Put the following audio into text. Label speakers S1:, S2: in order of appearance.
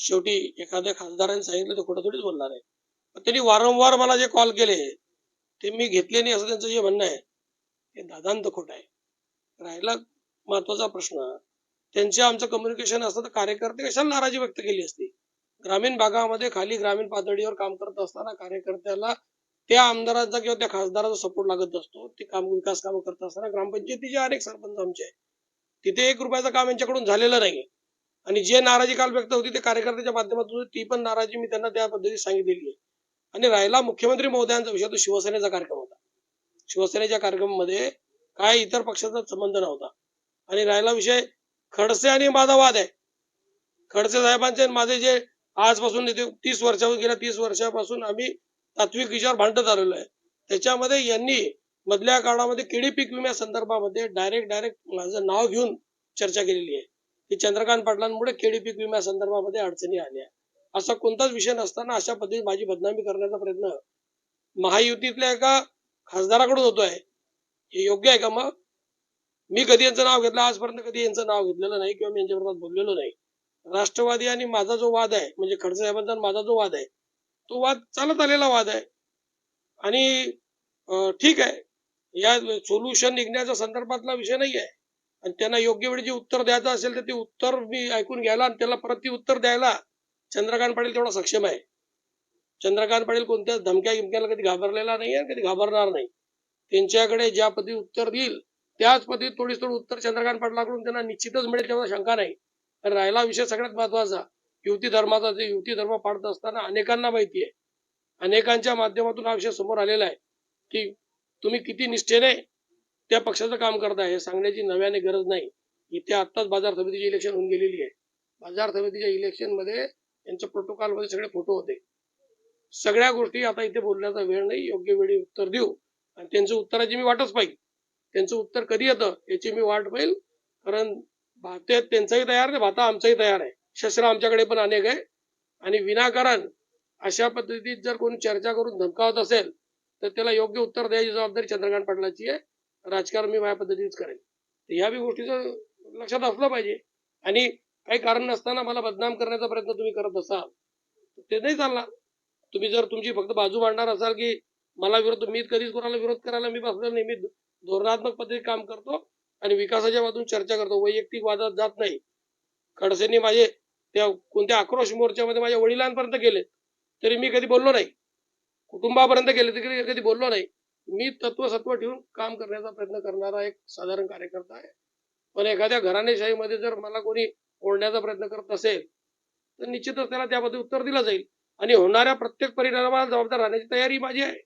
S1: शेवटी एखाद्या खासदाराने सांगितलं ते खोटं थोडीच बोलणार आहे पण त्यांनी वारंवार मला जे कॉल केले ते मी घेतले नाही असं त्यांचं जे म्हणणं आहे ते दादांत खोटं आहे. राहिला महत्त्वाचा प्रश्न त्यांचे आमचं कम्युनिकेशन असतं तर कार्यकर्ते कशाला नाराजी व्यक्त केली असती? ग्रामीण भागामध्ये खाली ग्रामीण पातळीवर काम करत असताना कार्यकर्त्याला त्या आमदाराचा किंवा त्या खासदाराचा सपोर्ट लागत असतो. ते काम विकास कामं करत असताना ग्रामपंचायतीचे अनेक सरपंच आमचे आहे तिथे एक रुपयाचं काम यांच्याकडून झालेलं नाही आणि जे नाराजी काल व्यक्त होती ते कार्यकर्त्याच्या माध्यमातून ती पण नाराजी मी त्यांना त्या पद्धतीने सांगितलेली आहे. आणि राहिला मुख्यमंत्री महोदयांचा विषय तो शिवसेनेचा कार्यक्रम होता. शिवसेनेच्या कार्यक्रमामध्ये काय इतर पक्षाचा संबंध नव्हता. आणि राहिला विषय खडसे आणि माझा वाद आहे. खडसे साहेबांचे आणि माझे जे आजपासून तीस वर्षावर गेल्या तीस वर्षापासून आम्ही तात्विक विचार भांडत आलेलो आहे. त्याच्यामध्ये यांनी मधल्या काळामध्ये केळी पीक विम्या संदर्भामध्ये डायरेक्ट डायरेक्ट माझं नाव घेऊन चर्चा केलेली आहे. की चंद्रकांत पाटलांमुळे केळी पीक विम्या संदर्भामध्ये अडचणी आल्या. असा कोणताच विषय नसताना अशा पद्धतीने माझी बदनामी करण्याचा प्रयत्न महायुतीतल्या एका खासदाराकडून होतोय. हे योग्य आहे का मग? मी कधी यांचं नाव घेतलं? आजपर्यंत कधी यांचं नाव घेतलेलं नाही किंवा मी यांच्या बोललेलो नाही. राष्ट्रवादी आणि माझा जो वाद आहे म्हणजे खडसे साहेबांचा माझा जो वाद आहे तो वाद चालत आलेला वाद आहे. आणि ठीक आहे. या सोल्युशन निघण्याच्या संदर्भातला विषय नाही आहे आणि त्यांना योग्य वेळी जे उत्तर द्यायचं असेल तर ते उत्तर मी ऐकून घ्यायला आणि त्याला प्रति उत्तर द्यायला चंद्रकांत पाटील तेवढा सक्षम आहे. चंद्रकांत पाटील कोणत्याच धमक्या गिमक्याला कधी घाबरलेला नाही आणि कधी घाबरणार नाही. त्यांच्याकडे ज्या पद्धती उत्तर देईल त्याच पद्धतीत थोडी थोडी उत्तर चंद्रकांत पाटलाकडून त्यांना निश्चितच मिळेल तेव्हा शंका नाही. आणि राहिला विषय सगळ्यात महत्त्वाचा युती धर्माचा जे युती धर्म पाडत असताना अनेकांना माहिती आहे. अनेकांच्या माध्यमातून हा विषय समोर आलेला आहे. की तुम्ही किती निष्ठेने त्या पक्षाचं काम करताय हे सांगण्याची नव्याने गरज नाही. इथे आत्ताच बाजार समितीची इलेक्शन होऊन गेलेली आहे. बाजार समितीच्या इलेक्शनमध्ये यांच्या प्रोटोकॉलमध्ये सगळे फोटो होते. सगळ्या गोष्टी आता इथे बोलण्याचा वेळ नाही योग्य वेळी उत्तर देऊ. आणि त्यांचं उत्तराची मी वाटच पाहिजे त्यांचं उत्तर कधी येतं याची मी वाट पाहिल. कारण भाते त्यांचाही तयार आहे भाता आमचाही तयार आहे. शस्त्र आमच्याकडे पण अनेक आहे. आणि विनाकारण अशा पद्धतीत जर कोणी चर्चा करून धमकावत असेल तर त्याला योग्य उत्तर द्यायची जबाबदारी चंद्रकांत पाटलाची आहे. राजकारण मी माझ्या पद्धतीनेच करेन. तर ह्या बी गोष्टीचं लक्षात असलं पाहिजे. आणि काही कारण नसताना मला बदनाम करण्याचा प्रयत्न तुम्ही करत असाल ते नाही चालणार. तुम्ही जर तुमची फक्त बाजू मांडणार असाल की मला विरोध मी कधीच कोणाला विरोध करायला मी बसणार नाही. मी धोरणात्मक पद्धतीने काम करतो आणि विकासाच्या बाजून चर्चा करतो. वैयक्तिक वादात जात नाही. खडसेंनी माझे त्या कोणत्या आक्रोश मोर्चामध्ये माझ्या वडिलांपर्यंत गेले तरी मी कधी बोललो नाही. कुटुंबापर्यंत गेले तरी कधी बोललो नाही. मी तत्वसत्व ठेवून काम करण्याचा प्रयत्न करणारा एक साधारण कार्यकर्ता आहे. पण एखाद्या घराणेशाहीमध्ये जर मला कोणी ओढण्याचा प्रयत्न करत असेल तर निश्चितच त्याला त्यामध्ये उत्तर दिलं जाईल. आणि होणाऱ्या प्रत्येक परिणामाला जबाबदार राहण्याची तयारी माझी आहे.